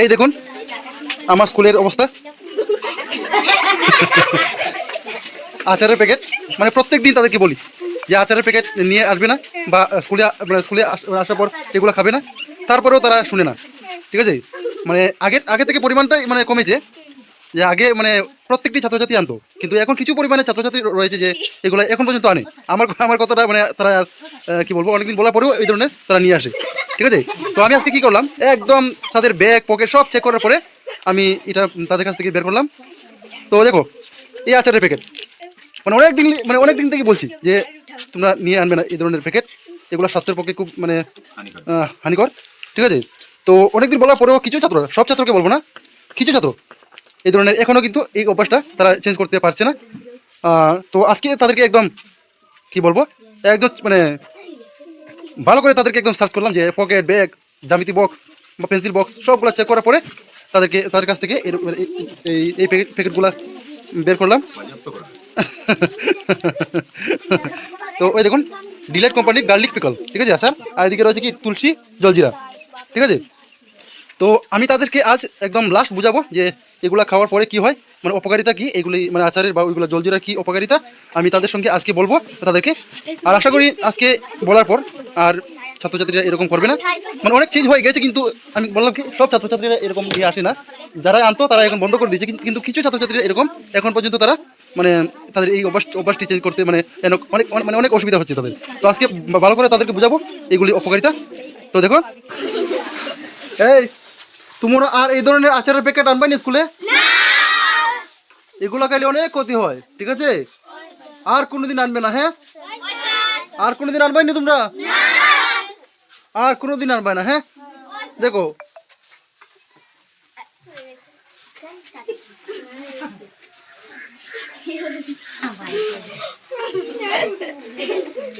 এই দেখুন, আমার স্কুলের অবস্থা। আচারের প্যাকেট মানে প্রত্যেক দিন তাদেরকে বলি যে আচারের প্যাকেট নিয়ে আসবে না বা স্কুলে মানে স্কুলে আসার পর এগুলো খাবে না, তারপরেও তারা শুনে না। ঠিক আছে? মানে আগে আগে থেকে পরিমাণটাই মানে কমেছে, যে আগে মানে প্রত্যেকটি ছাত্রছাত্রী আনতো। কিন্তু এখন কিছু পরিমাণে ছাত্রছাত্রী রয়েছে যে এগুলো এখন পর্যন্ত আনে। আমার আমার কথাটা মানে তারা আর কি বলব? অনেকদিন বলার পরেও এই ধরনের তারা নিয়ে আসে। ঠিক আছে? তো আমি আজকে কি করলাম? একদম তাদের ব্যাগ পকেট সব চেক করার পরে আমি এটা তাদের কাছ থেকে বের করলাম। তো দেখো এই আচারের প্যাকেট মানে অনেক দিন মানে অনেক দিন থেকে বলছি যে তোমরা নিয়ে আনবে না এই ধরনের প্যাকেট এগুলো স্বাস্থ্যের পক্ষে খুব মানে হানিকর। ঠিক আছে? তো অনেকদিন বলার পরেও কিছু ছাত্র সব ছাত্রকে বলব না কিছু ছাত্র এই ধরনের এখনও কিন্তু এই অভ্যাসটা তারা চেঞ্জ করতে পারছে না। তো আজকে তাদেরকে একদম কি বলব? একদম মানে ভালো করে তাদেরকে একদম সার্চ করলাম যে পকেট ব্যাগ জামিতি বক্স বা পেন্সিল বক্স সবগুলো চেক করার পরে তাদেরকে, তাদের কাছ থেকে এই- এই প্যাকেট প্যাকেটগুলো বের করলাম। তো ওই দেখুন ডিলাইট কোম্পানির গার্লিক পিকল ঠিক আছে স্যার আর এদিকে রয়েছে কি? তুলসী জলজিরা, ঠিক আছে? তো আমি তাদেরকে আজ একদম লাস্ট বুঝাবো যে এগুলো খাওয়ার পরে কি হয় মানে উপকারিতা কি, এগুলি মানে আচারের বা ওইগুলো জলজিরার কি উপকারিতা, আমি তাদের সঙ্গে আজকে বলব, তাদেরকে। আর আশা করি আজকে বলার পর আর ছাত্রছাত্রীরা এরকম করবে না। মানে অনেক চেঞ্জ হয়ে গেছে, কিন্তু আমি বললাম কি, সব ছাত্রছাত্রীরা এরকম নিয়ে আসে না। যারা আনতো, তারা এখন বন্ধ করে দিয়েছে কিন্তু- কিছু ছাত্রছাত্রীরা এরকম, এখন পর্যন্ত তারা মানে তাদের এই অভ্যাস, অভ্যাসটি চেঞ্জ করতে মানে অনেক মানে অনেক অসুবিধা হচ্ছে তাদের। তো আজকে ভালো করে তাদেরকে বুঝাবো, এগুলি উপকারিতা। তো দেখো। এই তোমরা আর এই ধরনের আচারের প্যাকেট আনবে না স্কুলে? এগুলো খাইলে অনেক ক্ষতি হয় ঠিক আছে? আর কোনোদিন আনবে না হ্যাঁ? আর কোনোদিন আনবে না তোমরা? আর কোনোদিন আনবে না হ্যাঁ? দেখো।